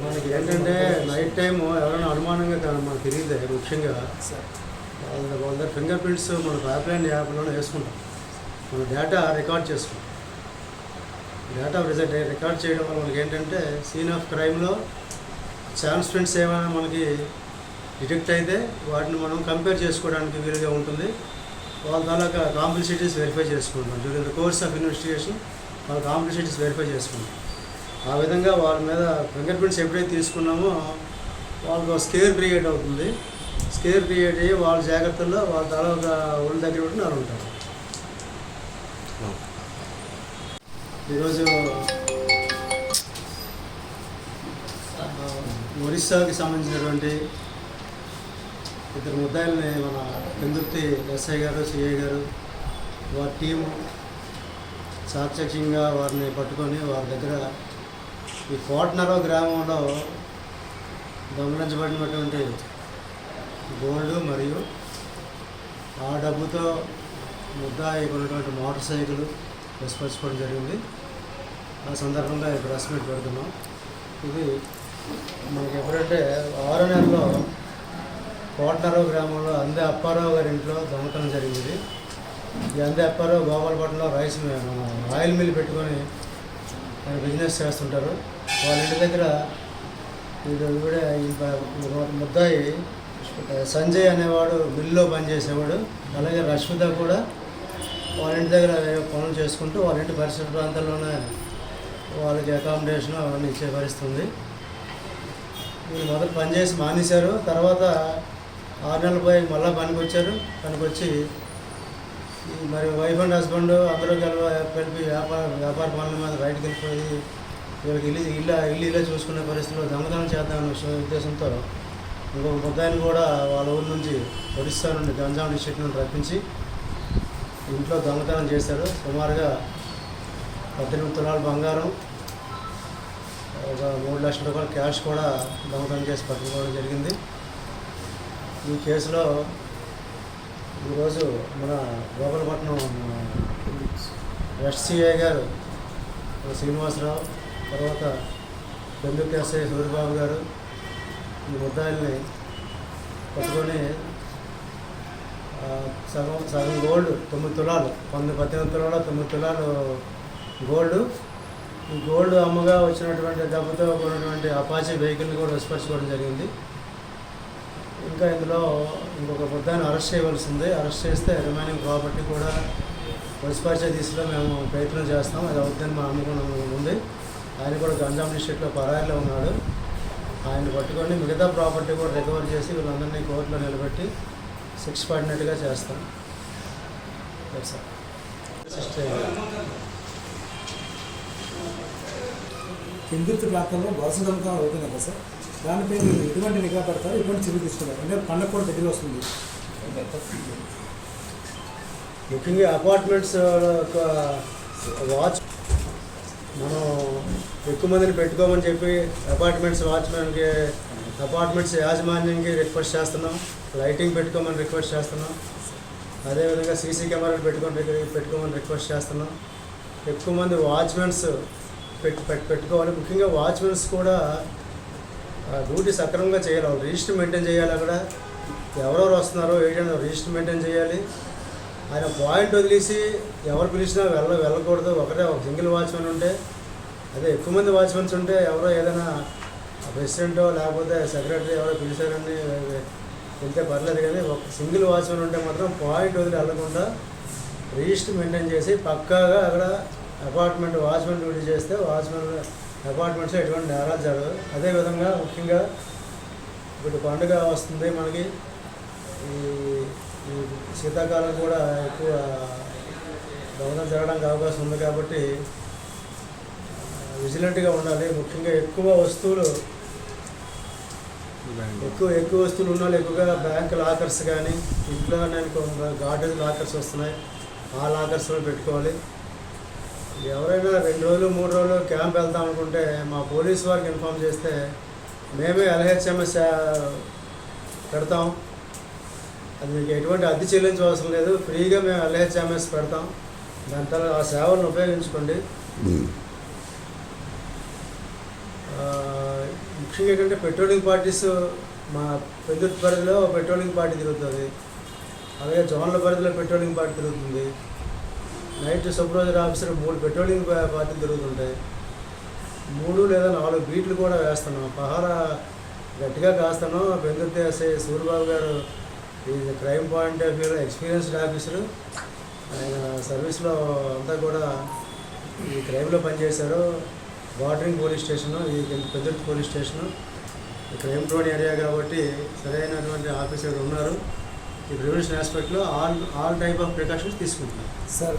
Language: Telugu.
మనకి ఏంటంటే నైట్ టైం ఎవరైనా అనుమానంగా కా- మనకు తెలియదు ముఖ్యంగా. వాళ్ళ వాళ్ళ ఫింగర్ ప్రింట్స్ మన ప్యాప్లైన్ యాప్లోనే వేసుకుంటాం. మన డేటా రికార్డ్ చేసుకుంటాం. డేటా రిజల్ట్ రికార్డ్ చేయడం వల్ల మనకి ఏంటంటే సీన్ ఆఫ్ క్రైమ్లో ఛాన్స్ ప్రింట్స్ ఏమైనా మనకి డిటెక్ట్ అయితే వాటిని మనం కంపేర్ చేసుకోవడానికి వీలుగా ఉంటుంది. వాళ్ళ తాలూకా కాంప్లిసిటీస్ వెరిఫై చేసుకుంటాం. During the course of investigation వాళ్ళ కాంప్లిసిటీస్ వెరిఫై చేసుకుంటాం. ఆ విధంగా వాళ్ళ మీద ఫింగర్ ప్రింట్స్ ఎప్పుడైతే తీసుకున్నామో వాళ్ళకు స్కేర్ క్రియేట్ అవుతుంది. స్కేర్ క్రియేట్ అయ్యి వాళ్ళ జాగ్రత్తల్లో వాళ్ళ తాలూకా ఒళ్ళు దగ్గర పెట్టి నాలుగు ఉంటారు ఈరోజు ఒరిస్సాకి సంబంధించినటువంటి ఇద్దరు ముద్దాయిల్ని మన పెందుర్తి ఎస్ఐ గారు సిఐ గారు వారి టీము చాకచక్యంగా వారిని పట్టుకొని వారి దగ్గర ఈ కోటనరో గ్రామంలో దొంగలించబడినటువంటి గోల్డ్ మరియు ఆ డబ్బుతో ముద్దాయి కొన్నటువంటి మోటార్ సైకిల్ విస్పరించుకోవడం జరిగింది. ఆ సందర్భంగా ఈ ప్రెస్ మీట్ పెడుతున్నాం. ఇది మనకి ఎప్పుడంటే ఆరో నెలలో కోటనరావు గ్రామంలో అందే అప్పారావు గారి ఇంట్లో దొంగతనం జరిగింది. ఈ అందే అప్పారావు గోపాలపట్నంలో రైస్ రాయల్ ఆయిల్ మిల్ పెట్టుకొని బిజినెస్ చేస్తుంటారు. వాళ్ళ ఇంటి దగ్గర వీడు ముద్దాయి సంజయ్ అనేవాడు మిల్లో పనిచేసేవాడు అలాగే రష్మిత కూడా వాళ్ళ ఇంటి దగ్గర పనులు చేసుకుంటూ వాళ్ళ ఇంటి పరిసర ప్రాంతాల్లోనే వాళ్ళకి అకామిడేషన్ అవన్నీ ఇచ్చే పరిస్థితుంది వీళ్ళు మొదలు పనిచేసి మానేశారు. తర్వాత ఆరు నెలలు పోయి మళ్ళీ పనికి వచ్చారు పనికి వచ్చి మరి వైఫ్ అండ్ హస్బెండ్ అందరూ కలిపి కలిపి వ్యాపార వ్యాపార పనుల మీద బయటకు వెళ్ళిపోయి వీళ్ళకి ఇల్లు ఇల్లు ఇల్లు ఇల్లే చూసుకునే పరిస్థితిలో దొంగతనం చేద్దామనే ఉద్దేశంతో ఇంకొక ముద్దాయిని కూడా వాళ్ళ ఊరి నుంచి ఒడిస్సా నుండి గంజాం డిస్ట్రిక్ట్ నుండి రప్పించి ఇంట్లో దొంగతనం చేశారు. సుమారుగా పద్దెనిమిది తులాల బంగారం ఒక మూడు లక్షల రూపాయల క్యాష్ కూడా దొంగతనం చేసి పట్టుకోవడం జరిగింది. ఈ కేసులో ఈరోజు మన గోపాలపట్నం ఎస్సీఏ గారు శ్రీనివాసరావు తర్వాత బెందుకు ఎస్ఐ సూర్యబాబు గారు ఈ ముద్దాయిల్ని పట్టుకొని సగం సగం గోల్డ్ తొమ్మిది తులాలు పంతొమ్మిది పద్దెనిమిది తులాలు తొమ్మిది తులాలు గోల్డ్. ఈ గోల్డ్ అమ్మగా వచ్చినటువంటి డబ్బుతో కొన్నటువంటి అపాచీ వెహికల్ని కూడా విస్పరించుకోవడం జరిగింది. ఇంకా ఇందులో ఇంకొక ముద్దాన్ని అరెస్ట్ చేయవలసింది. అరెస్ట్ చేస్తే రిమైనింగ్ ప్రాపర్టీ కూడా విస్పరిచే దిశలో మేము ప్రయత్నం చేస్తాం. అది అవుతుందని మా అనుకున్న ఉంది. ఆయన కూడా గంజాం డిస్ట్రిక్ట్లో పరాయిలో ఉన్నాడు. ఆయన పట్టుకొని మిగతా ప్రాపర్టీ కూడా రికవర్ చేసి వీళ్ళందరినీ కోర్టులో నిలబెట్టి శిక్ష పడినట్టుగా చేస్తాం. హిందుత్వ ప్రాంతంలో వలస దొంగతనం అవుతున్నాయి కదా సార్ దానిపై మీరు ఎటువంటి నిఘా పెడతారు ఎటువంటి చర్య తీసుకుంటారు. అంటే పండగ కూడా దగ్గర వస్తుంది. ముఖ్యంగా అపార్ట్మెంట్స్ యొక్క వాచ్ మనం ఎక్కువ మందిని పెట్టుకోమని చెప్పి అపార్ట్మెంట్స్ వాచ్మెన్కి అపార్ట్మెంట్స్ యాజమాన్యానికి రిక్వెస్ట్ చేస్తున్నాం. లైటింగ్ పెట్టుకోమని రిక్వెస్ట్ చేస్తున్నాం. అదేవిధంగా సీసీ కెమెరాలు పెట్టుకొని పెట్టుకోమని రిక్వెస్ట్ చేస్తున్నాం. ఎక్కువ మంది వాచ్మెన్స్ పెట్టు పెట్టుకోవాలి. ముఖ్యంగా వాచ్మెన్స్ కూడా డ్యూటీ సక్రమంగా చేయాలి. వాళ్ళు రిజిస్టర్ మెయింటైన్ చేయాలి అక్కడ ఎవరెవరు వస్తున్నారో ఏంటంటే రిజిస్టర్ మెయింటైన్ చేయాలి. ఆయన పాయింట్ వదిలేసి ఎవరు పిలిచినా వెళ్ళ వెళ్ళకూడదు. ఒకటే ఒక సింగిల్ వాచ్మెన్ ఉంటే అదే ఎక్కువ మంది వాచ్మెన్స్ ఉంటే ఎవరో ఏదైనా ప్రెసిడెంటో లేకపోతే సెక్రటరీ ఎవరో పిలిచారని వెళ్తే పర్లేదు కానీ ఒక సింగిల్ వాచ్మెన్ ఉంటే మాత్రం పాయింట్ వదిలి వెళ్ళకుండా రిజిస్టర్ మెయింటైన్ చేసి పక్కాగా అక్కడ అపార్ట్మెంట్ వాచ్మెన్ డ్యూటీ చేస్తే వాచ్మెన్ అపార్ట్మెంట్స్ ఎటువంటి నేరాలు జరగదు అదేవిధంగా ముఖ్యంగా ఇప్పుడు పండుగ వస్తుంది మనకి. ఈ ఈ శీతాకాలం కూడా ఎక్కువ దొంగతనం జరగడానికి అవకాశం ఉంది కాబట్టి విజిలెంట్గా ఉండాలి. ముఖ్యంగా ఎక్కువ వస్తువులు ఎక్కువ ఎక్కువ వస్తువులు ఉన్న ఎక్కువగా బ్యాంక్ లాకర్స్ కానీ ఇంట్లో గార్డెన్ లాకర్స్ వస్తున్నాయి. ఆ లాకర్స్లో పెట్టుకోవాలి. ఎవరైనా రెండు రోజులు మూడు రోజులు క్యాంప్ వెళ్తాం అనుకుంటే మా పోలీస్ వారికి ఇన్ఫామ్ చేస్తే మేమే ఎల్హెచ్ఎంఎస్ పెడతాం. అది మీకు ఎటువంటి అద్దె చెల్లించవలసిన లేదు. ఫ్రీగా మేము ఎల్హెచ్ఎంఎస్ పెడతాం. దాని తర్వాత ఆ సేవలను ఉపయోగించుకోండి. ముఖ్యంగా ఏంటంటే పెట్రోలింగ్ పార్టీస్ మా పెద్ద పరిధిలో పెట్రోలింగ్ పార్టీ తిరుగుతుంది. అలాగే జోన్ల పరిధిలో పెట్రోలింగ్ పార్టీ తిరుగుతుంది. నైట్ సూపర్వైజర్ ఆఫీసర్ మూడు పెట్రోలింగ్ పార్టీలు తిరుగుతుంటాయి మూడు లేదా నాలుగు బీట్లు కూడా వేస్తున్నాం. పహారా గట్టిగా కాస్తాను బెందుర్తి ఎస్ఐ సూర్యబాబు గారు ఈ క్రైమ్ పాయింట్ ఆఫ్ వ్యూలో ఎక్స్పీరియన్స్డ్ ఆఫీసరు. ఆయన సర్వీస్లో అంతా కూడా ఈ క్రైమ్లో పనిచేశారు. బార్డరింగ్ పోలీస్ స్టేషను ఈ పెద్దర్తి పోలీస్ స్టేషను. ఈ క్రైమ్ ప్రోన్ ఏరియా కాబట్టి సరైనటువంటి ఆఫీసర్ ఉన్నారు. ఈ prevention ఆస్పెక్ట్లో all all type of precautions తీసుకుంటున్నాం. సార్